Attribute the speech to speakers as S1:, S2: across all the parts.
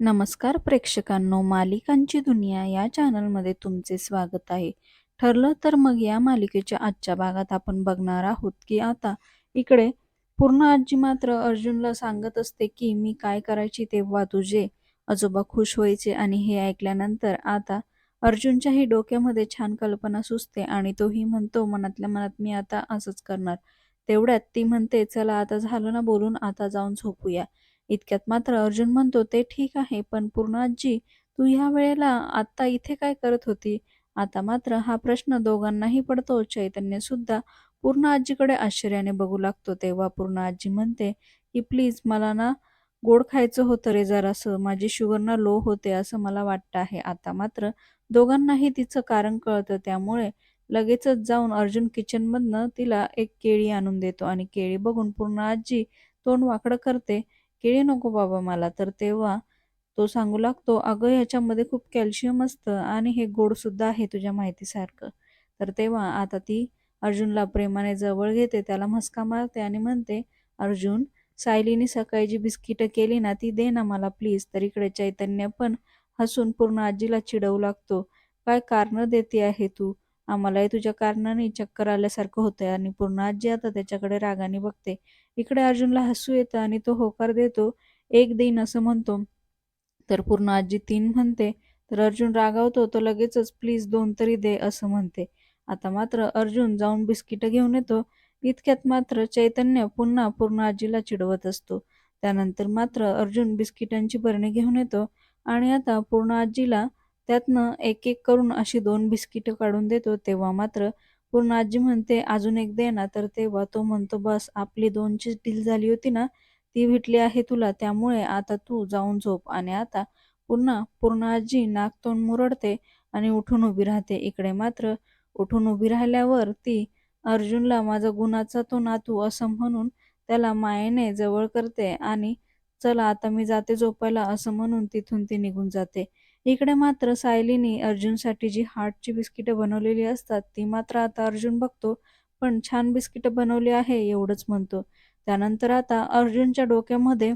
S1: नमस्कार प्रेक्षकांनो मालिकांची दुनिया या चॅनलमध्ये तुमचे स्वागत आहे. ठरलं तर मग या मालिकेच्या आजच्या भागात आपण बघणार आहोत की आता इकडे पूर्ण आजी मात्र अर्जुनला सांगत असते की मी काय करायची तेव्हा तुझे आजोबा खुश व्हायचे आणि हे ऐकल्यानंतर आता अर्जुनच्याही डोक्यामध्ये छान कल्पना सुचते आणि तोही म्हणतो मनातल्या मनात मी आता असंच करणार. तेवढ्यात ती म्हणते चला आता झालं ना बोलून आता जाऊन झोपूया. इतक्यात मात्र अर्जुन म्हणतो ते ठीक आहे पण पूर्णाजी तू ह्या वेळेला आत्ता इथे काय करत होती? आता मात्र हा प्रश्न दोघांनाही पडतो. चैतन्य सुद्धा पूर्ण आजीकडे आश्चर्याने बघू लागतो. तेव्हा पूर्ण आजी म्हणते की प्लीज मला ना गोड खायचं होतं रे जरासं. माझी शुगर ना लो होते असं मला वाटतं आहे. आता मात्र दोघांनाही तिचं कारण कळतं. त्यामुळे लगेचच जाऊन अर्जुन किचनमधनं तिला एक केळी आणून देतो आणि केळी बघून पूर्ण आजी तोंड वाकडं करते. केळी नको बाबा मला. तर तेव्हा तो सांगू लागतो अगं ह्याच्यामध्ये खूप कॅल्शियम असतं आणि हे गोड सुद्धा आहे तुझ्या माहितीसारखं. तर तेव्हा आता ती अर्जुनला प्रेमाने जवळ घेते त्याला मस्का मारते आणि म्हणते अर्जुन सायलीने सकाळी जी बिस्किटं केली ना ती दे ना मला प्लीज. तर इकडे चैतन्य पण हसून पूर्ण आजीला चिडवू लागतो. काय कारणं देते आहे तू? आम्हालाही तुझ्या कारणाने चक्कर आल्यासारखं होतंय आणि पूर्ण आजी आता त्याच्याकडे रागाने बघते इकडे अर्जुनला हसू येतं आणि तो होकार देतो एक देईन असं म्हणतो. तर पूर्ण आजी तीन म्हणते तर अर्जुन रागावतो तो लगेचच प्लीज दोन तरी दे असं म्हणते. आता मात्र अर्जुन जाऊन बिस्किटं घेऊन येतो. इतक्यात मात्र चैतन्य पुन्हा पूर्ण आजीला चिडवत असतो. त्यानंतर मात्र अर्जुन बिस्किटांची बरणी घेऊन येतो आणि आता पूर्ण आजीला त्यातनं एक एक करून अशी दोन बिस्किटं काढून देतो. तेव्हा मात्र पूर्ण आजी म्हणते अजून एक दे ना. तर तेव्हा तो म्हणतो बस आपली दोनची डील झाली होती ना ती भेटली आहे तुला त्यामुळे आता तू जाऊन झोप. आणि आता पुन्हा पूर्ण आजी नाक तोंड मुरडते आणि उठून उभी राहते. इकडे मात्र उठून उभी राहिल्यावर ती अर्जुनला माझा गुणाचा तो नातू असं म्हणून त्याला मायेने जवळ करते आणि चला आता मी जाते झोपायला असं म्हणून तिथून ती निघून जाते. इकडे मात्र सायलीने अर्जुनसाठी जी हार्टची बिस्किटं बनवलेली असतात ती मात्र आता अर्जुन बघतो पण छान बिस्किटं बनवली आहे एवढंच म्हणतो. त्यानंतर आता अर्जुनच्या डोक्यामध्ये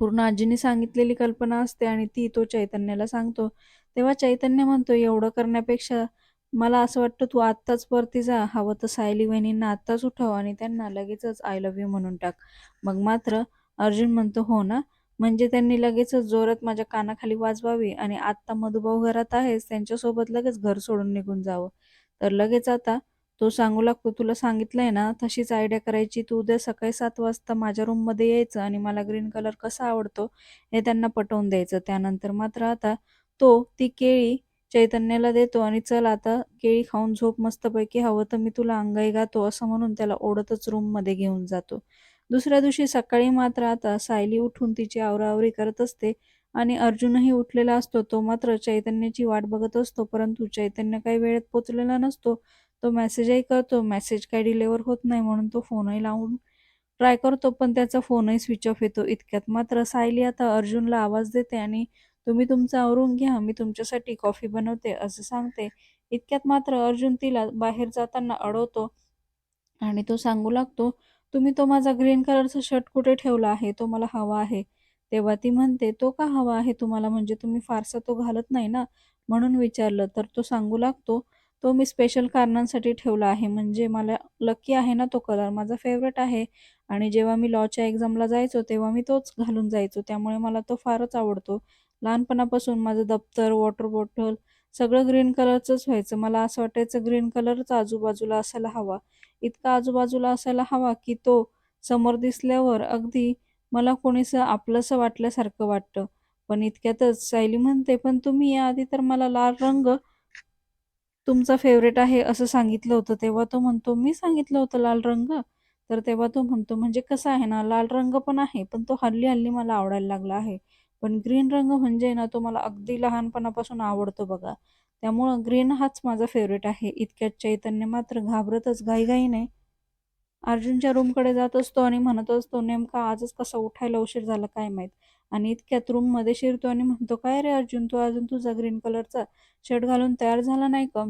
S1: पूर्ण आजीने सांगितलेली कल्पना असते आणि ती तो चैतन्याला सांगतो. तेव्हा चैतन्य म्हणतो एवढं करण्यापेक्षा मला असं वाटतं तू आत्ताच वरती जा हवं तर सायली वहिनींना आत्ताच उठव आणि त्यांना लगेचच आय लव्ह यू म्हणून टाक. मग मात्र अर्जुन म्हणतो हो ना म्हणजे त्यांनी लगेचच जोरात माझ्या कानाखाली वाजवावी आणि आत्ता मधुभाऊ घरात आहेस त्यांच्यासोबत लगेच घर सोडून निघून जावं. तर लगेच आता तो सांगू लागतो तुला सांगितलंय ना तशीच आयडिया करायची. तू उद्या सकाळी सात वाजता माझ्या रूममध्ये यायचं आणि मला ग्रीन कलर कसा आवडतो हे त्यांना पटवून द्यायचं. त्यानंतर मात्र आता तो ती केळी चैतन्याला देतो आणि चल आता केळी खाऊन झोप मस्तपैकी हवं तर मी तुला अंगाई गातो असं म्हणून त्याला ओढतच रूममध्ये घेऊन जातो. दुसऱ्या दिवशी सकाळी मात्र आता सायली उठून तिची आवराआवरी करत असते आणि अर्जुनही उठलेला असतो. तो मात्र चैतन्याची वाट बघत असतो परंतु चैतन्य काही वेळेत पोचलेला नसतो. तो मेसेजही करतो. मेसेज काही डिलेवर होत नाही म्हणून तो फोनही लावून ट्राय करतो पण त्याचा फोनही स्विच ऑफ येतो. इतक्यात मात्र सायली आता अर्जुनला आवाज देते आणि तुम्ही तुमचं आवरून घ्या मी तुमच्यासाठी कॉफी बनवते असं सांगते. इतक्यात मात्र अर्जुन तिला बाहेर जाताना अडवतो आणि तो सांगू लागतो तुम्ही तो माझा ग्रीन कलरचा शर्ट कुठे ठेवला आहे? तो मला हवा आहे. तेव्हा ती म्हणते तो का हवा आहे तुम्हाला? म्हणजे तुम्ही फारसा तो घालत नाही ना? म्हणून विचारलं. तर तो सांगू लागतो तो मी स्पेशल कारणांसाठी ठेवला आहे. म्हणजे मला लकी आहे ना तो कलर माझा फेवरेट आहे. आणि जेव्हा मी लॉच्या एक्झामला जायचो तेव्हा मी तोच घालून जायचो. त्यामुळे मला तो फारच आवडतो. लहानपणापासून माझं दप्तर वॉटर बॉटल सगळं ग्रीन कलरचंच व्हायचं. मला असं वाटायचं ग्रीन कलरच आजूबाजूला असायला हवा. इतका आजूबाजूला असायला हवा की तो समोर दिसल्यावर अगदी मला कोणीसं आपलंसं वाटल्यासारखं वाटतं. पण इतक्यातच सायली म्हणते पण तुम्ही याआधी तर मला लाल रंग तुमचा फेवरेट आहे असं सांगितलं होतं. तेव्हा तो म्हणतो मी सांगितलं होतं लाल रंग? तर तेव्हा तो म्हणतो म्हणजे कसा आहे ना लाल रंग पण आहे पण तो हल्ली हल्ली मला आवडायला लागला आहे. पण ग्रीन रंग म्हणजे ना तो मला अगदी लहानपणापासून आवडतो बघा. त्यामुळं ग्रीन हाच माझा फेवरेट आहे. इतक्यात चैतन्य मात्र घाबरतच घाईघाईने अर्जुनच्या रूमकडे जात असतो आणि म्हणत असतो नेमका आजच कसा उठायला उशीर झाला काय माहीत? आणि इतक्यात रूममध्ये शिरतो आणि म्हणतो काय रे अर्जुन तू अजून तुझा ग्रीन कलरचा शर्ट घालून तयार झाला नाही का?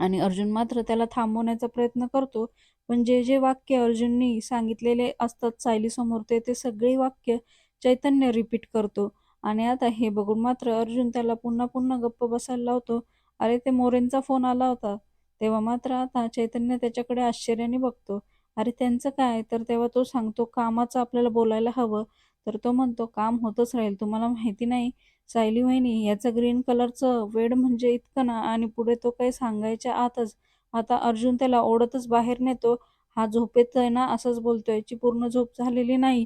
S1: आणि अर्जुन मात्र त्याला थांबवण्याचा प्रयत्न करतो पण जे जे वाक्य अर्जुननी सांगितलेले असतात सायलीसमोर ते ते सगळी वाक्य चैतन्य रिपीट करतो. आणि आता हे बघून मात्र अर्जुन त्याला पुन्हा पुन्हा गप्प बसायला लावतो. अरे ते मोरेंचा फोन आला होता. तेव्हा मात्र आता चैतन्य त्याच्याकडे आश्चर्याने बघतो. अरे त्यांचं काय? तर तेव्हा तो सांगतो कामाचं आपल्याला बोलायला हवं. तर तो म्हणतो काम होतच राहील. तुम्हाला माहिती नाही सायली वहिनी याचं ग्रीन कलरचं वेड म्हणजे इतकं ना आणि पुढे तो काही सांगायच्या आतच आता अर्जुन त्याला ओढतच बाहेर नेतो. हा झोपेत आहे ना असंच बोलतोय. याची पूर्ण झोप झालेली नाही.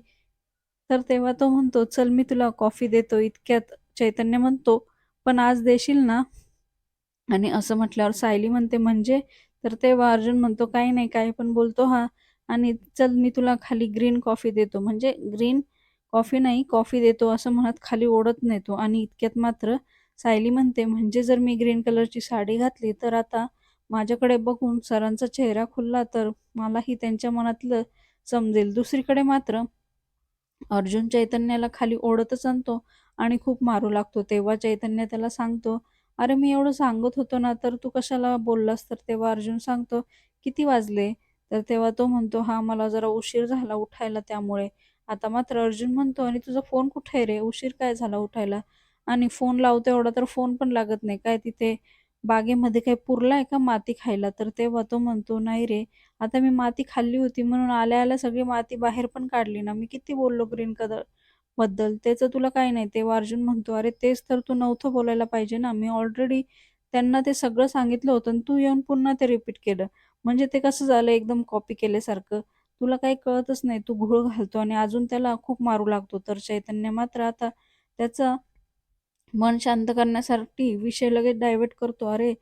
S1: तर तेव्हा तो म्हणतो चल मी तुला कॉफी देतो. इतक्यात चैतन्य म्हणतो पण आज देशील ना? आणि असं म्हटल्यावर सायली म्हणते म्हणजे? तर तेव्हा अर्जुन म्हणतो काही नाही काही पण बोलतो हा. आणि चल मी तुला खाली ग्रीन कॉफी देतो. म्हणजे ग्रीन कॉफी नाही कॉफी देतो असं म्हणत खाली ओढत नेतो आणि इतक्यात मात्र सायली म्हणते म्हणजे जर मी ग्रीन कलरची साडी घातली तर आता माझ्याकडे बघून सरांचा चेहरा खुलला तर मलाही त्यांच्या मनातलं समजेल. दुसरीकडे मात्र अर्जुन चैतन्याला खाली ओढतच आणतो आणि खूप मारू लागतो. तेव्हा चैतन्य त्याला सांगतो अरे मी एवढं सांगत होतो ना तर तू कशाला बोललास? तर तेव्हा अर्जुन सांगतो किती वाजले? तर तेव्हा तो म्हणतो हा मला जरा उशीर झाला उठायला त्यामुळे. आता मात्र अर्जुन म्हणतो आणि तुझा फोन कुठे आहे रे? उशीर काय झाला उठायला? आणि फोन लावतो एवढा तर फोन पण लागत नाही. काय तिथे बागेमध्ये काही पुरलाय का माती खायला? तर तेव्हा तो म्हणतो नाही रे आता मी माती खाल्ली होती म्हणून आल्या आल्या सगळी माती बाहेर पण काढली ना. मी किती बोललो ग्रीन कलरबद्दल? त्याचं तुला काही नाही. तेव्हा अर्जुन म्हणतो अरे तेच तर तू नव्हतं बोलायला पाहिजे ना. मी ऑलरेडी त्यांना ते सगळं सांगितलं होतं आणि तू येऊन पुन्हा ते रिपीट केलं. म्हणजे ते कसं झालं एकदम कॉपी केल्यासारखं? तुला काही कळतच नाही. तू घोळ घालतो आणि अजून त्याला खूप मारू लागतो. तर चैतन्य मात्र आता त्याचा मन शांत करण्यासाठी विषय लगेच डायव्हर्ट करतो. अरे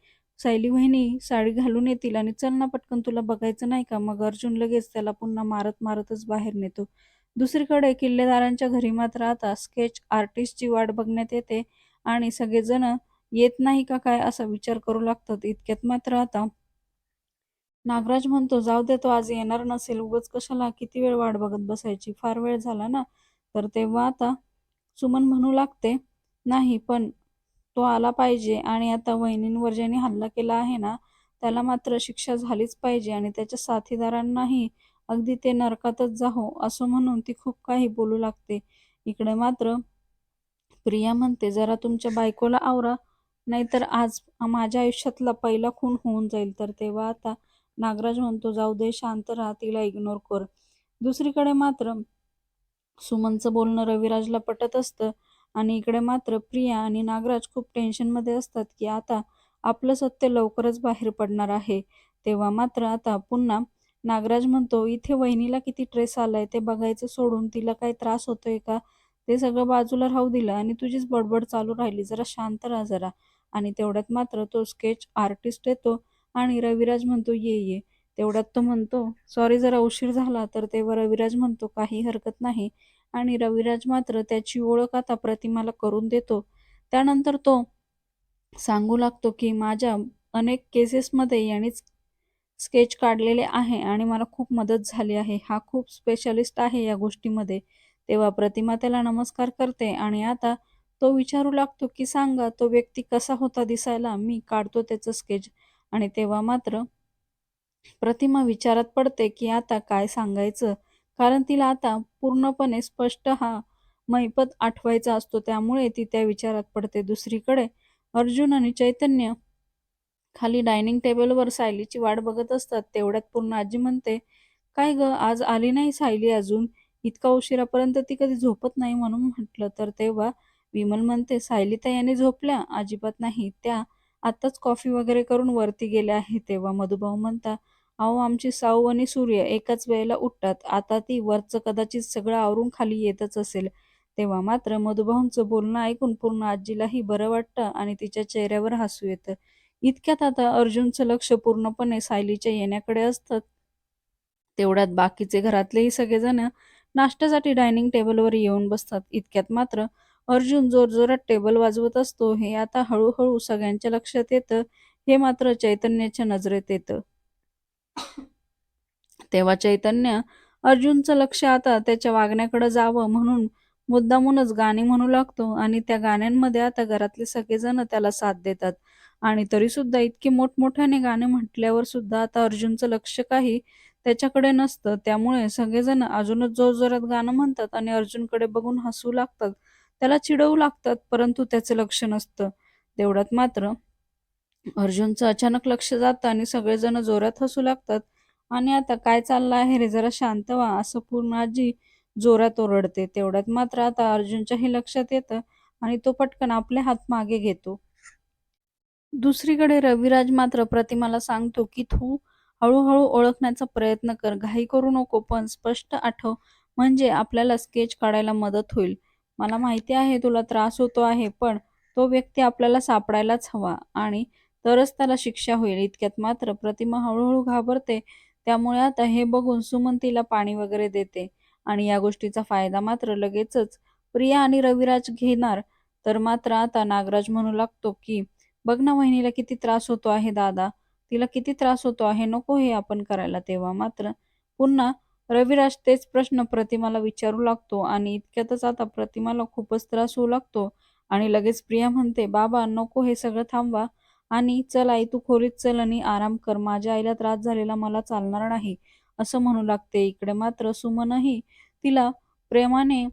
S1: सायली वहिनी साडी घालून येतील आणि चल ना पटकन तुला बघायचं नाही का? मग अर्जुन लगेच त्याला पुन्हा मारत मारतच बाहेर नेतो. दुसरीकडे किल्लेदारांच्या घरी मात्र आता स्केच आर्टिस्टची वाट बघण्यात येते आणि सगळेजण येत नाही का काय असा विचार करू लागतात. इतक्यात मात्र आता नागराज म्हणतो जाऊ दे तो आज येणार नसेल. उगच कशाला किती वेळ वाट बघत बसायची? फार वेळ झाला ना. तर तेव्हा आता सुमन म्हणू लागते नाही पण तो आला पाहिजे आणि आता वहिनींवर ज्याने हल्ला केला आहे ना त्याला मात्र शिक्षा झालीच पाहिजे आणि त्याच्या साथीदारांनाही अगदी ते नरकातच जाहो असं म्हणून ती खूप काही बोलू लागते. इकडे मात्र प्रिया म्हणते जरा तुमच्या बायकोला आवरा नाहीतर आज माझ्या आयुष्यातला पहिला खून होऊन जाईल. तर तेव्हा आता नागराज म्हणतो जाऊ दे शांत राहा तिला इग्नोर कर. दुसरीकडे मात्र सुमनचं बोलणं रविराजला पटत असतं. आणि इकडे मात्र प्रिया आणि नागराज खूप टेन्शनमध्ये असतात की आता आपलं सत्य लवकरच बाहेर पडणार आहे. तेव्हा मात्र आता पुन्हा नागराज म्हणतो इथे वहिनीला किती ट्रेस आलाय ते बघायचं सोडून तिला काही त्रास होतोय का? ते सगळं बाजूला राहू दिलं आणि तुझीच बडबड चालू राहिली. जरा शांत राहा जरा. आणि तेवढ्यात मात्र तो स्केच आर्टिस्ट येतो आणि रविराज म्हणतो ये ये. तेवढ्यात तो म्हणतो सॉरी जरा उशीर झाला. तर तेव्हा रविराज म्हणतो काही हरकत नाही. आणि रविराज मात्र त्याची ओळख आता प्रतिमाला करून देतो. त्यानंतर तो सांगू लागतो की माझ्या अनेक केसेसमध्ये यानेच स्केच काढलेले आहे आणि मला खूप मदत झाली आहे. हा खूप स्पेशलिस्ट आहे या गोष्टीमध्ये. तेव्हा प्रतिमा त्याला नमस्कार करते आणि आता तो विचारू लागतो की सांगा तो व्यक्ती कसा होता दिसायला? मी काढतो त्याचं स्केच आणि तेव्हा मात्र प्रतिमा विचारात पडते की आता काय सांगायचं? कारण तिला आता पूर्णपणे स्पष्ट हा मैपत आठवायचा असतो. त्यामुळे ती त्या विचारात पडते. दुसरीकडे अर्जुन आणि चैतन्य खाली डायनिंग टेबलवर सायलीची वाट बघत असतात. तेवढ्यात पूर्ण आजी म्हणते काय ग आज आली नाही सायली अजून? इतका उशिरापर्यंत ती कधी झोपत नाही म्हणून म्हटलं. तर तेव्हा विमल म्हणते सायली याने झोपल्या. अजिबात नाही. त्या आत्ताच कॉफी वगैरे करून वरती गेल्या आहे तेव्हा मधुभाऊ म्हणता अहो आमची साऊ आणि सूर्य एकाच वेळेला उठतात. आता ती वरचं कदाचित सगळं आवरून खाली येतच असेल. तेव्हा मात्र मधुभाऊंचं बोलणं ऐकून पूर्ण आजीलाही बरं वाटतं आणि तिच्या चेहऱ्यावर हसू येतं. इतक्यात आता अर्जुनचं लक्ष पूर्णपणे सायलीच्या येण्याकडे असतं. तेवढ्यात बाकीचे घरातलेही सगळेजण नाश्त्यासाठी डायनिंग टेबलवर येऊन बसतात. इतक्यात मात्र अर्जुन जोरजोरात टेबल वाजवत असतो. हे आता हळूहळू सगळ्यांच्या लक्षात येतं. हे मात्र चैतन्याच्या नजरेत येतं. तेव्हा चैतन्य अर्जुनचं लक्ष आता त्याच्या वागण्याकडे जावं म्हणून मुद्दामूनच गाणी म्हणू लागतो आणि त्या गाण्यांमध्ये आता घरातले सगळेजण त्याला साथ देतात. आणि तरी सुद्धा इतकी मोठमोठ्याने गाणे म्हटल्यावर सुद्धा आता अर्जुनचं लक्ष काही त्याच्याकडे नसतं. त्यामुळे सगळेजण अजूनच जोरजोरात गाणं म्हणतात आणि अर्जुनकडे बघून हसू लागतात. त्याला चिडवू लागतात परंतु त्याचं लक्ष नसतं. तेवढ्यात मात्र अर्जुनचं अचानक लक्ष जातं आणि सगळेजण जोरात हसू लागतात. आणि आता काय चाललं आहे रे? जरा शांत व्हा. असं पूर्ण आजी जोरात ओरडते. तेवढ्यात मात्र आता अर्जुनच्याही लक्षात येतं आणि तो पटकन आपले हात मागे घेतो. दुसरीकडे रविराज मात्र प्रतिमाला सांगतो की तू हळूहळू ओळखण्याचा प्रयत्न कर. घाई करू नको पण स्पष्ट आठव. म्हणजे आपल्याला स्केच काढायला मदत होईल. मला माहिती आहे तुला त्रास होतो आहे पण तो व्यक्ती आपल्याला सापडायलाच हवा आणि तरच त्याला शिक्षा होईल. इतक्यात मात्र प्रतिमा हळूहळू घाबरते. त्यामुळे आता हे बघून सुमन तिला पाणी वगैरे देते. आणि या गोष्टीचा फायदा मात्र लगेचच प्रिया आणि रविराज घेणार. तर मात्र आता नागराज म्हणू लागतो की बघ ना वहिनीला किती त्रास होतो आहे दादा. तिला किती त्रास होतो आहे नको हे आपण करायला तेव्हा मात्र. पुन्हा रविराज तेच प्रश्न प्रतिमाला विचारू लागतो आणि इतक्यातच आता प्रतिमाला खूपच त्रास होऊ लागतो. आणि लगेच प्रिया म्हणते बाबा नको हे सगळं थांबवा. आणि चल आई तू खोलीत चल आणि आराम कर. माझ्या आईला त्रास झालेला मला चालणार नाही असं म्हणू लागते. इकडे मात्र सुमनही तिला प्रेमाने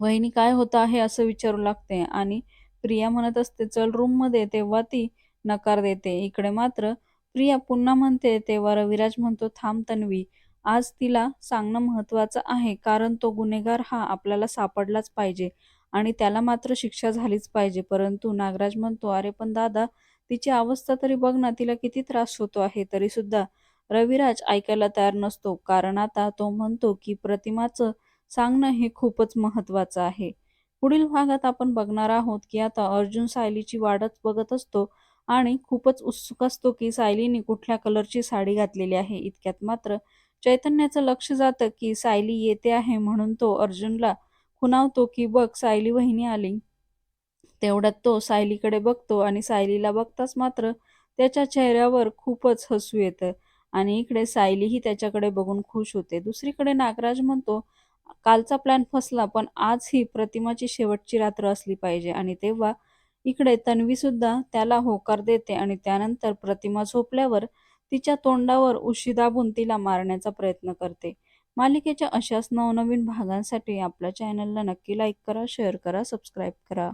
S1: वहिनी काय होत आहे? असं विचारू लागते आणि प्रिया म्हणत असते चल रूममध्ये. तेव्हा ती नकार देते. इकडे मात्र प्रिया पुन्हा म्हणते तेव्हा रविराज म्हणतो थांब तन्वी. आज तिला सांगणं महत्वाचं आहे कारण तो गुन्हेगार हा आपल्याला सापडलाच पाहिजे आणि त्याला मात्र शिक्षा झालीच पाहिजे. परंतु नागराज म्हणतो अरे पण दादा तिची अवस्था तरी बघ ना तिला किती त्रास होतो आहे तरी सुद्धा रविराज ऐकायला तयार नसतो. कारण आता तो म्हणतो की प्रतिमाचं सांगणं हे खूपच महत्वाचं आहे. पुढील भागात आपण बघणार आहोत की आता अर्जुन सायलीची वाटच बघत असतो आणि खूपच उत्सुक असतो की सायलीने कुठल्या कलरची साडी घातलेली आहे. इतक्यात मात्र चैतन्याचं लक्ष जातं की सायली येते आहे म्हणून तो अर्जुनला खुणावतो की बघ सायली वहिनी आली. तेवढ्यात तो सायलीकडे बघतो आणि सायलीला बघताच मात्र त्याच्या चेहऱ्यावर खूपच हसू येतं. आणि इकडे सायलीही त्याच्याकडे बघून खुश होते. दुसरीकडे नागराज म्हणतो कालचा प्लॅन फसला पण आज ही प्रतिमाची शेवटची रात्र असली पाहिजे. आणि तेव्हा इकडे तन्वी सुद्धा त्याला होकार देते आणि त्यानंतर प्रतिमा झोपल्यावर तिच्या तोंडावर उशी दाबून तिला मारण्याचा प्रयत्न करते. मालिकेच्या अशाच नवनवीन भागांसाठी आपल्या चॅनलला नक्की लाईक करा शेअर करा सबस्क्राईब करा.